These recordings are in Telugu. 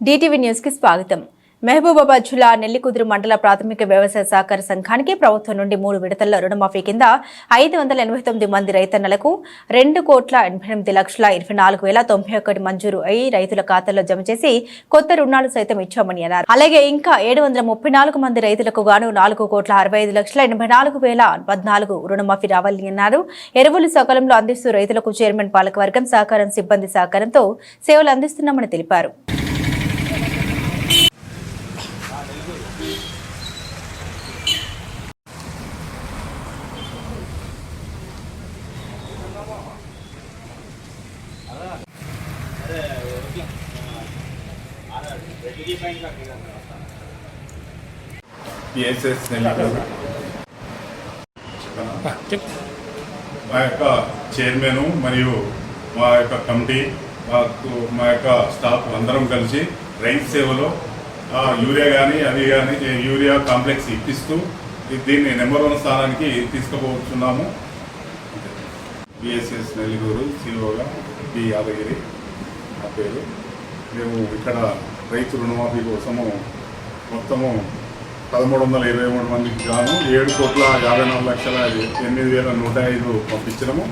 డిటీవీ న్యూస్కి స్వాగతం. మహబూబాబాద్ జిల్లా నెల్లికుదురు మండల ప్రాథమిక వ్యవసాయ సహకార సంఘానికి ప్రభుత్వం నుండి మూడు విడతల్లో రుణమాఫీ కింద ఐదు వందల ఎనభై తొమ్మిది మంది రైతన్నలకు రెండు కోట్ల ఎనభై ఎనిమిది లక్షల ఇరవై నాలుగు వేల తొంభై ఒకటి మంజూరు అయి రైతుల ఖాతాల్లో జమ చేసి కొత్త రుణాలు సైతం ఇచ్చామని అన్నారు. అలాగే ఇంకా ఏడు వందల ముప్పై నాలుగు మంది రైతులకు గాను నాలుగు కోట్ల అరవై ఐదు లక్షల ఎనభై నాలుగు వేల పద్నాలుగు రుణమాఫీ రావాలని అన్నారు. ఎరువులు సకాలంలో అందిస్తూ రైతులకు చైర్మన్ పాలకవర్గం సహకారం సిబ్బంది సహకారంతో సేవలు అందిస్తున్నామని తెలిపారు. పిఎస్ఎస్ మా యొక్క చైర్మన్ మరియు మా యొక్క కమిటీ మాకు మా యొక్క స్టాఫ్ అందరం కలిసి రైతు సేవలో యూరియా కానీ అవి కానీ యూరియా కాంప్లెక్స్ ఇప్పిస్తూ దీన్ని నెంబర్ వన్ స్థానానికి తీసుకుపోతున్నాము. బిఎస్ఎస్ నెల్లూరు సిఓగా బి యాదగిరి. పేరు. మేము ఇక్కడ రైతు రుణమాఫీ కోసము మొత్తము పదమూడు వందల ఇరవై మూడు మందికి గాను ఏడు కోట్ల యాభై నాలుగు లక్షల ఎనిమిది వేల నూట ఐదు పంపించినము.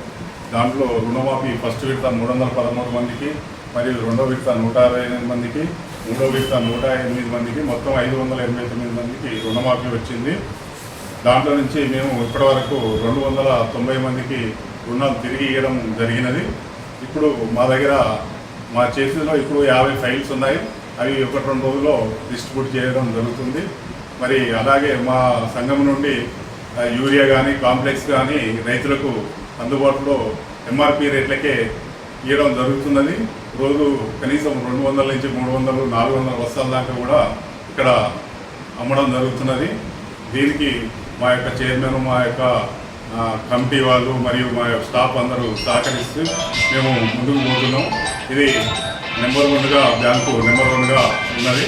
దాంట్లో రుణమాఫీ ఫస్ట్ విడత మూడు వందల పదమూడు మందికి మరియు రెండో విడత నూట అరవై ఎనిమిది మందికి మూడో విడత నూట ఎనిమిది మందికి మొత్తం ఐదు వందల ఎనభై తొమ్మిది మందికి రుణమాఫీ వచ్చింది. దాంట్లో నుంచి మేము ఇప్పటివరకు రెండు వందల తొంభై మందికి రుణాలు తిరిగి ఇవ్వడం జరిగినది. ఇప్పుడు మా దగ్గర మా చేతిలో ఇప్పుడు యాభై ఫైల్స్ ఉన్నాయి. అవి ఒకటి రెండు రోజుల్లో డిస్ట్రిబ్యూట్ చేయడం జరుగుతుంది. మరి అలాగే మా సంఘం నుండి యూరియా కానీ కాంప్లెక్స్ కానీ రైతులకు అందుబాటులో ఎంఆర్పి రేట్లకే ఇవ్వడం జరుగుతున్నది. రోజు కనీసం రెండు వందల నుంచి మూడు వందలు నాలుగు వందల బస్తాల దాకా కూడా ఇక్కడ అమ్మడం జరుగుతున్నది. దీనికి మా యొక్క చైర్మన్ మా యొక్క కమిటీ వాళ్ళు మరియు మా యొక్క స్టాఫ్ అందరూ సహకరిస్తూ మేము ముందుకు పోతున్నాం. ఇది నెంబర్ వన్గా బ్యాంకు నెంబర్ వన్గా ఉన్నది.